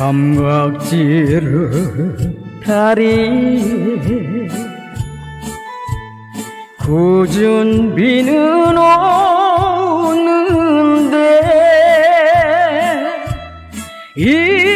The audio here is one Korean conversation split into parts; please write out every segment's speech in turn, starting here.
삼각지를 다리에 굳은 비는 오는데 잃어버린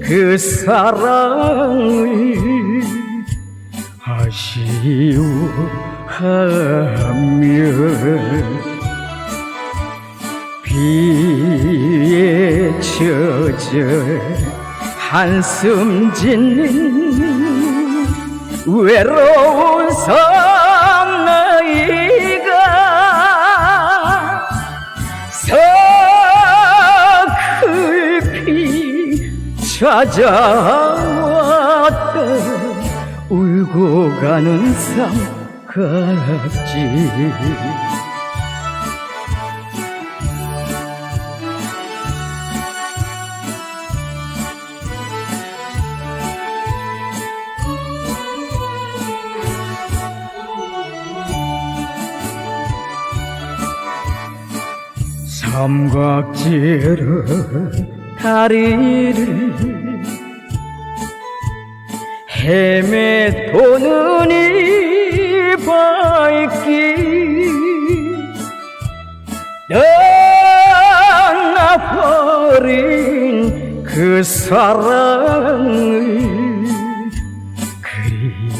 그 사랑을 아쉬워하며 비에 젖어 한숨 짓는 외로운 섬나이가 서글피 찾아왔다 울고 가는 삼각지 삼각지를 다리를 헤매도는 이 발길 떠나버린 그 사랑을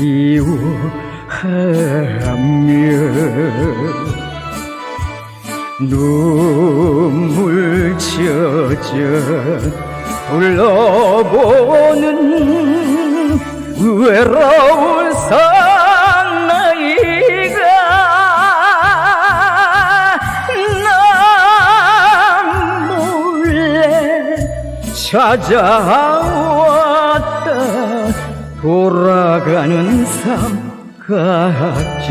그리워하며 눈물 젖어 불러보는 외로운 사나이가 난 몰래 찾아왔다. 돌아가는 삼각지